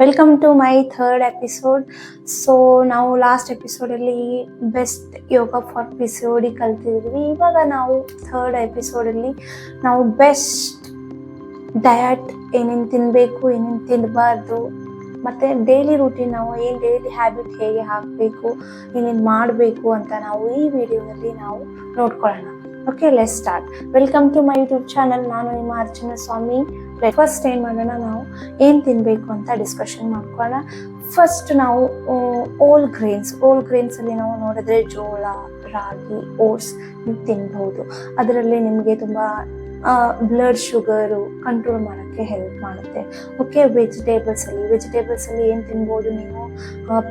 Welcome to my third episode so ನಾವು last ಎಪಿಸೋಡಲ್ಲಿ best yoga for P C O D ಕಲ್ತಿದ್ವಿ. ಇವಾಗ ನಾವು third ಎಪಿಸೋಡಲ್ಲಿ ನಾವು best diet ಏನೇನು ತಿನ್ನಬೇಕು ಏನೇನು ತಿನ್ನಬಾರ್ದು ಮತ್ತು ಡೈಲಿ ರೂಟೀನ್ ನಾವು ಏನು ಡೈಲಿ ಹ್ಯಾಬಿಟ್ ಹೇಗೆ ಹಾಕಬೇಕು, ಏನೇನು ಮಾಡಬೇಕು ಅಂತ ನಾವು ಈ ವಿಡಿಯೋದಲ್ಲಿ ನಾವು ನೋಡ್ಕೊಳ್ಳೋಣ. Okay let's start welcome to my YouTube channel ನಾನು ನಿಮ್ಮ ಅರ್ಚನಾ ಸ್ವಾಮಿ. ಫಸ್ಟ್ ಏನು ಮಾಡೋಣ ನಾವು? ಏನು ತಿನ್ನಬೇಕು ಅಂತ ಡಿಸ್ಕಷನ್ ಮಾಡ್ಕೊಳ್ಳೋಣ. ಫಸ್ಟ್ ನಾವು ಓಲ್ ಗ್ರೇನ್ಸ್ ಓಲ್ ಗ್ರೇನ್ಸಲ್ಲಿ ನಾವು ನೋಡಿದ್ರೆ ಜೋಳ, ರಾಗಿ ಓಟ್ಸ್ ನೀವು ತಿನ್ಬೋದು. ಅದರಲ್ಲಿ ನಿಮಗೆ ತುಂಬ ಬ್ಲಡ್ ಶುಗರು ಕಂಟ್ರೋಲ್ ಮಾಡೋಕ್ಕೆ ಹೆಲ್ಪ್ ಮಾಡುತ್ತೆ. ಓಕೆ ವೆಜಿಟೇಬಲ್ಸಲ್ಲಿ ವೆಜಿಟೇಬಲ್ಸಲ್ಲಿ ಏನು ತಿನ್ಬೋದು ನೀವು?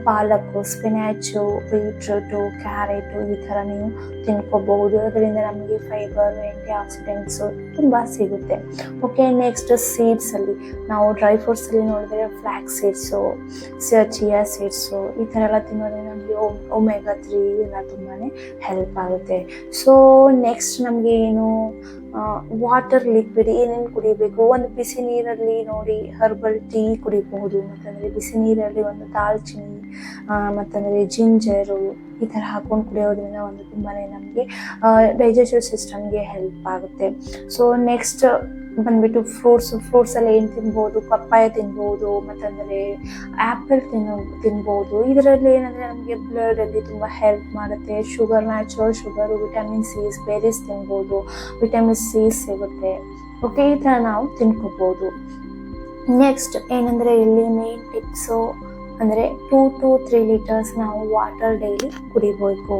ಪಾಲಕ್ಕು ಸ್ಪಿನ್ಯಾಚು ಬೀಟ್ರೂಟು ಕ್ಯಾರೆಟು ಈ ಥರ ನೀವು ತಿನ್ಕೋಬಹುದು. ಅದರಿಂದ ನಮಗೆ ಫೈಬರ್ ಆ್ಯಂಟಿ ಆಕ್ಸಿಡೆಂಟ್ಸು ತುಂಬ ಸಿಗುತ್ತೆ. ಓಕೆ ನೆಕ್ಸ್ಟ್ ಸೀಡ್ಸಲ್ಲಿ ನಾವು ಡ್ರೈ ಫ್ರೂಟ್ಸಲ್ಲಿ ನೋಡಿದ್ರೆ ಫ್ಲ್ಯಾಕ್ ಸೀಡ್ಸು ಚಿಯಾ ಸೀಡ್ಸು ಈ ಥರ ಎಲ್ಲ ತಿನ್ನೋದ್ರಿಂದ ನಮಗೆ ಒಮೆಗಾ ತ್ರೀ ಎಲ್ಲ ತುಂಬಾ ಹೆಲ್ಪ್ ಆಗುತ್ತೆ. ಸೊ ನೆಕ್ಸ್ಟ್ ನಮಗೆ ಏನು ವಾಟರ್ ಲಿಕ್ವಿಡ್ ಏನೇನು ಕುಡಿಬೇಕು? ಒಂದು ಬಿಸಿ ನೀರಲ್ಲಿ ನೋಡಿ ಹರ್ಬಲ್ ಟೀ ಕುಡಿಬಹುದು, ಮತ್ತಂದರೆ ಬಿಸಿ ನೀರಲ್ಲಿ ಒಂದು ದಾಲ್ಚಿನ್ನಿ ಮತ್ತಂದರೆ ಜಿಂಜರು ಈ ಥರ ಹಾಕೊಂಡು ಕುಡಿಯೋದ್ರಿಂದ ಒಂದು ತುಂಬಾ ನಮಗೆ ಡೈಜೆಸ್ಟಿವ್ ಸಿಸ್ಟಮ್ಗೆ ಹೆಲ್ಪ್ ಆಗುತ್ತೆ. ಸೊ ನೆಕ್ಸ್ಟ್ ಬಂದ್ಬಿಟ್ಟು ಫ್ರೂಟ್ಸ್ ಫ್ರೂಟ್ಸ್ ಅಲ್ಲಿ ಏನು ತಿನ್ಬೋದು, ಪಪ್ಪಾಯ ತಿನ್ಬೋದು ಮತ್ತಂದರೆ ಆ್ಯಪಲ್ ತಿನ್ನೋ, ತಿನ್ಬೋದು. ಇದರಲ್ಲಿ ಏನಂದರೆ ನಮಗೆ ಬ್ಲಡಲ್ಲಿ ತುಂಬ ಹೆಲ್ಪ್ ಮಾಡುತ್ತೆ. Sugar natural sugar vitamin C's berries ತಿನ್ಬೋದು. ವಿಟಮಿನ್ ಸಿ ಸಿಗುತ್ತೆ. ಓಕೆ ಈ ಥರ ನಾವು ತಿನ್ಕೋಬೋದು. ನೆಕ್ಸ್ಟ್ ಏನಂದರೆ ಇಲ್ಲಿ ಮೇನ್ ಟಿಪ್ಸು ಅಂದರೆ ಟೂ ಟು ತ್ರೀ ಲೀಟರ್ಸ್ ನಾವು ವಾಟರ್ ಡೈಲಿ ಕುಡಿಬೇಕು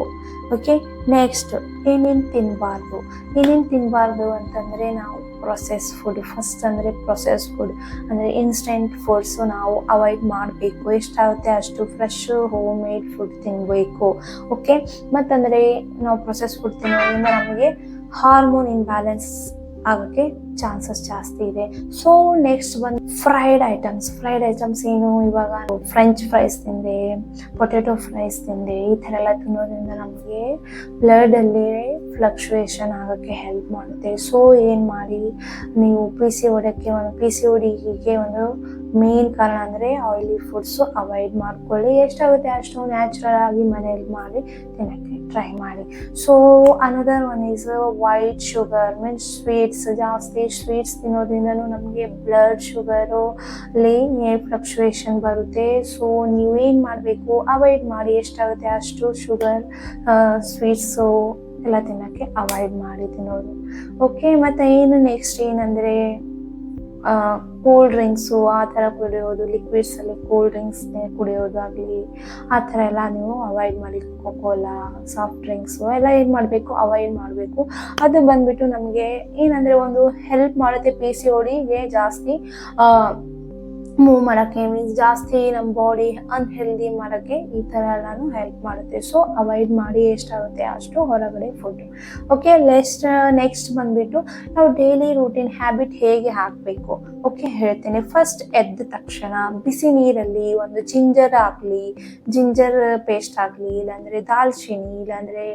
ಓಕೆ ನೆಕ್ಸ್ಟ್ ಏನೇನು ತಿನ್ನಬಾರ್ದು ಏನೇನು ತಿನ್ನಬಾರ್ದು ಅಂತಂದರೆ ನಾವು ಪ್ರೊಸೆಸ್ ಫುಡ್ ಫಸ್ಟ್ ಅಂದರೆ ಪ್ರೊಸೆಸ್ ಫುಡ್ ಅಂದರೆ ಇನ್ಸ್ಟೆಂಟ್ ಫುಡ್ಸು ನಾವು ಅವಾಯ್ಡ್ ಮಾಡಬೇಕು. ಎಷ್ಟಾಗುತ್ತೆ ಅಷ್ಟು ಫ್ರೆಶ್ ಹೋಮ್ ಮೇಡ್ ಫುಡ್ ತಿನ್ನಬೇಕು ಓಕೆ ಮತ್ತಂದರೆ ನಾವು ಪ್ರೊಸೆಸ್ ಫುಡ್ ತಿನ್ನೋದ್ರಿಂದ ನಮಗೆ ಹಾರ್ಮೋನ್ ಇನ್ಬ್ಯಾಲೆನ್ಸ್ ಆಗೋಕ್ಕೆ ಚಾನ್ಸಸ್ ಜಾಸ್ತಿ ಇದೆ. ಸೊ ನೆಕ್ಸ್ಟ್ ಬಂದು ಫ್ರೈಡ್ ಐಟಮ್ಸ್ ಫ್ರೈಡ್ ಐಟಮ್ಸ್ ಏನು ಇವಾಗ ಫ್ರೆಂಚ್ ಫ್ರೈಸ್ ತಿಂದೆ ಪೊಟೆಟೊ ಫ್ರೈಸ್ ತಿಂದೆ, ಈ ಥರ ಎಲ್ಲ ತಿನ್ನೋದ್ರಿಂದ ನಮಗೆ ಬ್ಲಡಲ್ಲಿ ಫ್ಲಕ್ಚುಯೇಷನ್ ಆಗೋಕ್ಕೆ ಹೆಲ್ಪ್ ಮಾಡುತ್ತೆ. ಸೊ ಏನು ಮಾಡಿ, ನೀವು ಪಿ ಸಿ ಒಡಕ್ಕೆ ಒಂದು ಪಿ ಸಿ ಒಡಿಗೆ ಒಂದು ಮೇನ್ ಕಾರಣ ಅಂದರೆ ಆಯಿಲಿ ಫುಡ್ಸು ಅವಾಯ್ಡ್ ಮಾಡ್ಕೊಳ್ಳಿ. ಎಷ್ಟಾಗುತ್ತೆ? ಅಷ್ಟು ನ್ಯಾಚುರಲ್ ಆಗಿ ಮನೇಲಿ ಮಾಡಿ ತಿನ್ನೋಕ್ಕೆ ಟ್ರೈ ಮಾಡಿ. So another one is white sugar means sweets ಜಾಸ್ತಿ ಸ್ವೀಟ್ಸ್ ತಿನ್ನೋದ್ರಿಂದನೂ ನಮಗೆ ಬ್ಲಡ್ ಶುಗರು ಲೇನ್ಗೆ ಫ್ಲಕ್ಚುಯೇಷನ್ ಬರುತ್ತೆ. ಸೊ ನೀವೇನು ಮಾಡಬೇಕು ಅವಾಯ್ಡ್ ಮಾಡಿ ಎಷ್ಟಾಗುತ್ತೆ ಅಷ್ಟು ಶುಗರ್ ಸ್ವೀಟ್ಸು ಎಲ್ಲ ತಿನ್ನೋಕ್ಕೆ ಅವಾಯ್ಡ್ ಮಾಡಿ ತಿನ್ನೋದು. ಓಕೆ ಮತ್ತು ಏನು ನೆಕ್ಸ್ಟ್ ಏನಂದರೆ? ಕೂಲ್ ಡ್ರಿಂಕ್ಸು ಆ ಥರ ಕುಡಿಯೋದು ಲಿಕ್ವಿಡ್ಸಲ್ಲಿ ಕೂಲ್ ಡ್ರಿಂಕ್ಸ್ ಕುಡಿಯೋದಾಗಲಿ ಆ ಥರ ಎಲ್ಲ ನೀವು ಅವಾಯ್ಡ್ ಮಾಡಿ ಕೋಕೋಲಾ ಸಾಫ್ಟ್ ಡ್ರಿಂಕ್ಸು ಎಲ್ಲ ಏನು ಮಾಡಬೇಕು ಅವಾಯ್ಡ್ ಮಾಡಬೇಕು. ಅದು ಬಂದ್ಬಿಟ್ಟು ನಮಗೆ ಏನಂದರೆ ಒಂದು ಹೆಲ್ಪ್ ಮಾಡುತ್ತೆ ಪಿ ಸಿ ಒಡಿಗೆ ಜಾಸ್ತಿ. ಮೂವ್ ಮಾಡೋಕ್ಕೆ ಮೀನ್ಸ್ ಜಾಸ್ತಿ ನಮ್ಮ ಬಾಡಿ ಅನ್ಹೆಲ್ದಿ ಮಾಡೋಕ್ಕೆ ಈ ಥರ ಎಲ್ಲಾನು ಹೆಲ್ಪ್ ಮಾಡುತ್ತೆ. ಸೊ ಅವಾಯ್ಡ್ ಮಾಡಿ ಎಷ್ಟಾಗುತ್ತೆ ಅಷ್ಟು ಹೊರಗಡೆ ಫುಡ್ ಓಕೆ ನೆಕ್ಸ್ಟ್ ನೆಕ್ಸ್ಟ್ ಬಂದ್ಬಿಟ್ಟು ನಾವು ಡೈಲಿ ರೂಟೀನ್ ಹ್ಯಾಬಿಟ್ ಹೇಗೆ ಹಾಕಬೇಕು? ಓಕೆ ಹೇಳ್ತೇನೆ. ಫಸ್ಟ್ ಎದ್ದ ತಕ್ಷಣ ಬಿಸಿ ನೀರಲ್ಲಿ ಒಂದು ಜಿಂಜರ್ ಆಗಲಿ ಜಿಂಜರ್ ಪೇಸ್ಟ್ ಆಗಲಿ ಇಲ್ಲಾಂದರೆ ದಾಲ್ಚಿನಿ ಇಲ್ಲಾಂದರೆ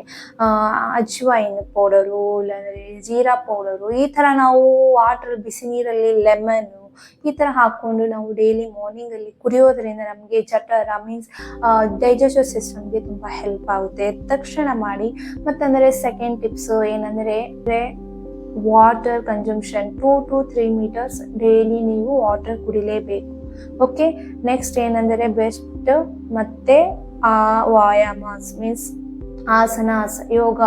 ಅಜ್ವೈನ್ ಪೌಡರು ಇಲ್ಲಾಂದರೆ ಜೀರಾ ಪೌಡರು ಈ ಥರ ನಾವು ವಾಟರ್ ಬಿಸಿ ನೀರಲ್ಲಿ ಲೆಮನ್ನು ಈ ಥರ ಹಾಕ್ಕೊಂಡು ನಾವು ಡೈಲಿ ಮಾರ್ನಿಂಗಲ್ಲಿ ಕುಡಿಯೋದ್ರಿಂದ ನಮಗೆ ಜಠರ ಮೀನ್ಸ್ ಡೈಜೆಸ್ಟಿವ್ ಸಿಸ್ಟಮ್ಗೆ ತುಂಬ ಹೆಲ್ಪ್ ಆಗುತ್ತೆ. ತಕ್ಷಣ ಮಾಡಿ, ಮತ್ತಂದರೆ ಸೆಕೆಂಡ್ ಟಿಪ್ಸ್ ಏನಂದರೆ water consumption two to three metres daily ನೀವು ವಾಟರ್ ಕುಡಿಲೇಬೇಕು. ಓಕೆ ನೆಕ್ಸ್ಟ್ ಏನಂದರೆ ಬೆಸ್ಟ್ ಮತ್ತೆ, ಆ ವಾಯಾಮಾಸ್ ಮೀನ್ಸ್ ಆಸನಾಸ್ ಯೋಗ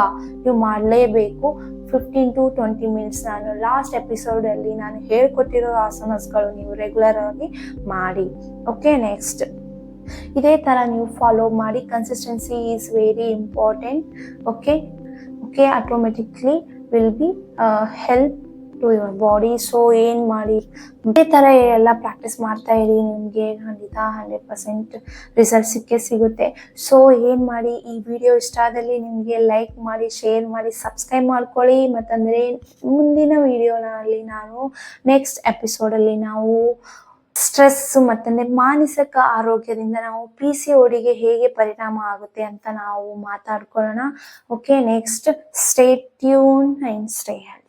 ನೀವು ಮಾಡಲೇಬೇಕು. ಫಿಫ್ಟೀನ್ ಟು ಟ್ವೆಂಟಿ ಮಿನಿಟ್ಸ್ ನಾನು ಲಾಸ್ಟ್ ಎಪಿಸೋಡಲ್ಲಿ ನಾನು ಹೇಳ್ಕೊಟ್ಟಿರೋ ಆಸನಸ್ಗಳು ನೀವು ರೆಗ್ಯುಲರ್ ಆಗಿ ಮಾಡಿ. ಓಕೆ ನೆಕ್ಸ್ಟ್ ಇದೇ ಥರ ನೀವು ಫಾಲೋ ಮಾಡಿ. Consistency is very important okay okay automatically will be help to your body so ಏನು ಮಾಡಿ? ಇದೇ ಥರ ಎಲ್ಲ ಪ್ರಾಕ್ಟೀಸ್ ಮಾಡ್ತಾ ಇರಿ, ನಿಮಗೆ ಖಂಡಿತ ಹಂಡ್ರೆಡ್ ಪರ್ಸೆಂಟ್ ರಿಸಲ್ಟ್ ಸಿಕ್ಕೇ ಸಿಗುತ್ತೆ. ಸೊ ಏನು ಮಾಡಿ? ಈ ವಿಡಿಯೋ ಇಷ್ಟ ಆದಲ್ಲಿ ನಿಮಗೆ ಲೈಕ್ ಮಾಡಿ ಶೇರ್ ಮಾಡಿ ಸಬ್ಸ್ಕ್ರೈಬ್ ಮಾಡ್ಕೊಳ್ಳಿ. ಮತ್ತಂದರೆ ಮುಂದಿನ ವಿಡಿಯೋನಲ್ಲಿ ನಾನು ನೆಕ್ಸ್ಟ್ ಎಪಿಸೋಡಲ್ಲಿ ನಾವು ಸ್ಟ್ರೆಸ್ ಮತ್ತಂದ್ರೆ ಮಾನಸಿಕ ಆರೋಗ್ಯದಿಂದ ನಾವು ಪಿ ಸಿ ಒಡಿಗೆ ಹೇಗೆ ಪರಿಣಾಮ ಆಗುತ್ತೆ ಅಂತ ನಾವು ಮಾತಾಡ್ಕೊಳ್ಳೋಣ. Okay next stay tune and stay health